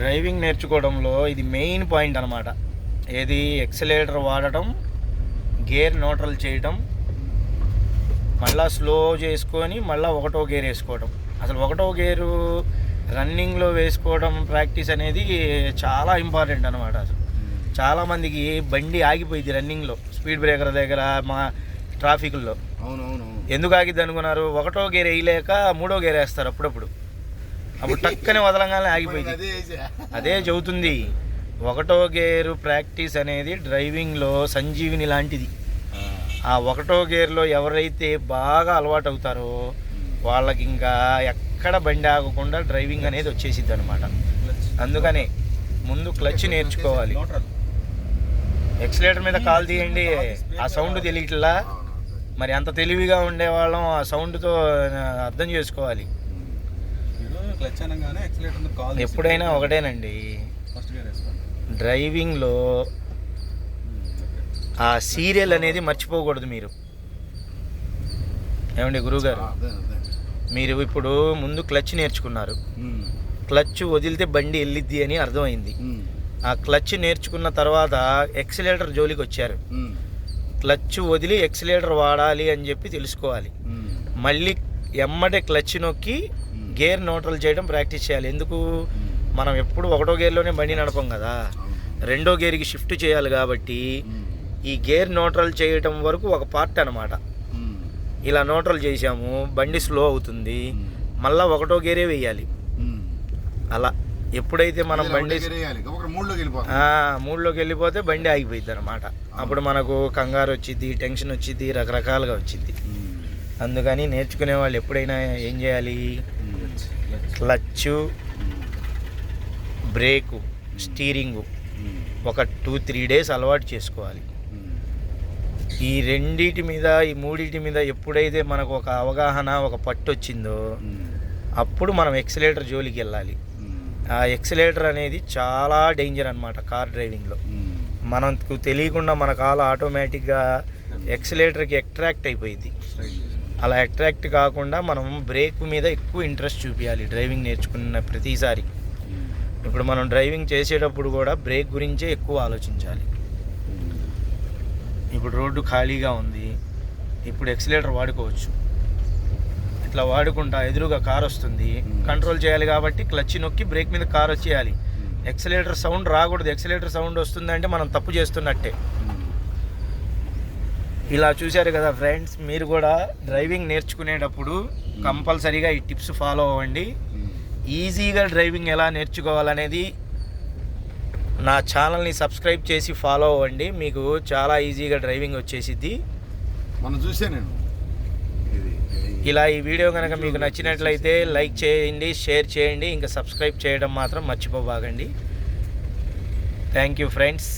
Driving నేర్చుకోవడంలో ఇది main point అనమాట ఏది ఎక్సలేటర్ వాడటం గేర్ న్యూట్రల్ చేయటం మళ్ళా స్లో చేసుకొని మళ్ళీ ఒకటో గేర్ వేసుకోవడం అసలు ఒకటో గేరు రన్నింగ్లో వేసుకోవడం ప్రాక్టీస్ అనేది చాలా ఇంపార్టెంట్ అనమాట అసలు. చాలామందికి బండి ఆగిపోయింది రన్నింగ్లో స్పీడ్ బ్రేకర్ దగ్గర మా ట్రాఫిక్లో. అవును అవును అవును ఎందుకు ఆగిద్ది అనుకున్నారు? ఒకటో గేర్ వేయలేక మూడో గేర్ వేస్తారు అప్పుడప్పుడు. అప్పుడు టక్కనే వదలంగానే ఆగిపోయింది. అదే చెబుతుంది. ఒకటో గేరు ప్రాక్టీస్ అనేది డ్రైవింగ్లో సంజీవిని లాంటిది. ఆ. ఒకటో గేర్లో ఎవరైతే బాగా అలవాటు అవుతారో వాళ్ళకి ఇంకా ఎక్కడ బండి ఆగకుండా డ్రైవింగ్ అనేది వచ్చేసిద్ది అనమాట అందుకనే ముందు క్లచ్ నేర్చుకోవాలి. ఎక్సలేటర్ మీద కాల్ తీయండి. ఆ సౌండ్ తెలియట్లా. మరి అంత తెలివిగా ఉండేవాళ్ళం ఆ సౌండ్తో అర్థం చేసుకోవాలి. క్లచ్ అనగానే కాల్ ఎప్పుడైనా ఒకటేనండి. ఫస్ట్ గేర్ వేసుకోండి. డ్రైవింగ్లో ఆ సీరియల్ అనేది మర్చిపోకూడదు మీరు. ఏమండి గురువుగారు. మీరు ఇప్పుడు ముందు క్లచ్ నేర్చుకున్నారు. ఉమ్, క్లచ్ వదిలితే బండి వెళ్ళిద్ది అని అర్థమైంది. ఉమ్, ఆ క్లచ్ నేర్చుకున్న తర్వాత ఎక్సిలేటర్ జోలికి వచ్చారు. క్లచ్ వదిలి ఎక్సిలేటర్ వాడాలి అని చెప్పి తెలుసుకోవాలి. మళ్ళీ ఎమ్మటే క్లచ్ నొక్కి గేర్ న్యూట్రల్ చేయడం ప్రాక్టీస్ చేయాలి. ఎందుకు. మనం ఎప్పుడు ఒకటో గేర్లోనే బండి నడపం కదా. రెండో గేర్కి షిఫ్ట్ చేయాలి కాబట్టి ఈ గేర్ న్యూట్రల్ చేయటం వరకు ఒక పార్ట్ అనమాట ఇలా న్యూట్రల్ చేసాము బండి స్లో అవుతుంది మళ్ళీ ఒకటో గేరే వేయాలి. అలా ఎప్పుడైతే మనం బండి మూడులోకి వెళ్ళిపోతాం బండి ఆగిపోయింది అనమాట అప్పుడు మనకు కంగారు వచ్చింది టెన్షన్ వచ్చింది రకరకాలుగా వచ్చింది అందుకని నేర్చుకునే వాళ్ళు ఎప్పుడైనా ఏం చేయాలి? క్లచ్చు బ్రేకు స్టీరింగు ఒక టూ త్రీ డేస్ అలవాటు చేసుకోవాలి. ఈ రెండిటి మీద ఈ మూడింటి మీద ఎప్పుడైతే మనకు ఒక అవగాహన ఒక పట్టు వచ్చిందో అప్పుడు మనం ఎక్సలేటర్ జోలికి వెళ్ళాలి. ఆ ఎక్సలేటర్ అనేది చాలా డేంజర్ అనమాట కార్ డ్రైవింగ్లో. మనకు తెలియకుండా మన కాలు ఆటోమేటిక్గా ఎక్సలేటర్కి అట్రాక్ట్ అయిపోయింది అలా అట్రాక్ట్ కాకుండా మనం బ్రేక్ మీద ఎక్కువ ఇంట్రెస్ట్ చూపించాలి డ్రైవింగ్ నేర్చుకున్న ప్రతిసారి. ఇప్పుడు మనం డ్రైవింగ్ చేసేటప్పుడు కూడా బ్రేక్ గురించే ఎక్కువ ఆలోచించాలి. ఇప్పుడు రోడ్డు ఖాళీగా ఉంది. ఇప్పుడు ఎక్సిలేటర్ వాడుకోవచ్చు. ఇట్లా వాడుకుంటా ఎదురుగా కార్ వస్తుంది. కంట్రోల్ చేయాలి కాబట్టి క్లచ్ నొక్కి బ్రేక్ మీద కార్ వచ్చేయాలి. ఎక్సలేటర్ సౌండ్ రాకూడదు. ఎక్సలేటర్ సౌండ్ వస్తుందంటే మనం తప్పు చేస్తున్నట్టే. ఇలా చూశారు కదా ఫ్రెండ్స్ మీరు కూడా డ్రైవింగ్ నేర్చుకునేటప్పుడు కంపల్సరీగా ఈ టిప్స్ ఫాలో అవ్వండి. ఈజీగా డ్రైవింగ్ ఎలా నేర్చుకోవాలనేది నా ఛానల్ని సబ్స్క్రైబ్ చేసి ఫాలో అవ్వండి. మీకు చాలా ఈజీగా డ్రైవింగ్ వచ్చేసిద్ది. మనం చూసా నేను. ఇలా ఈ వీడియో కనుక మీకు నచ్చినట్లయితే లైక్ చేయండి షేర్ చేయండి. ఇంకా సబ్స్క్రైబ్ చేయడం మాత్రం మర్చిపోబాగండి థ్యాంక్ యూ ఫ్రెండ్స్.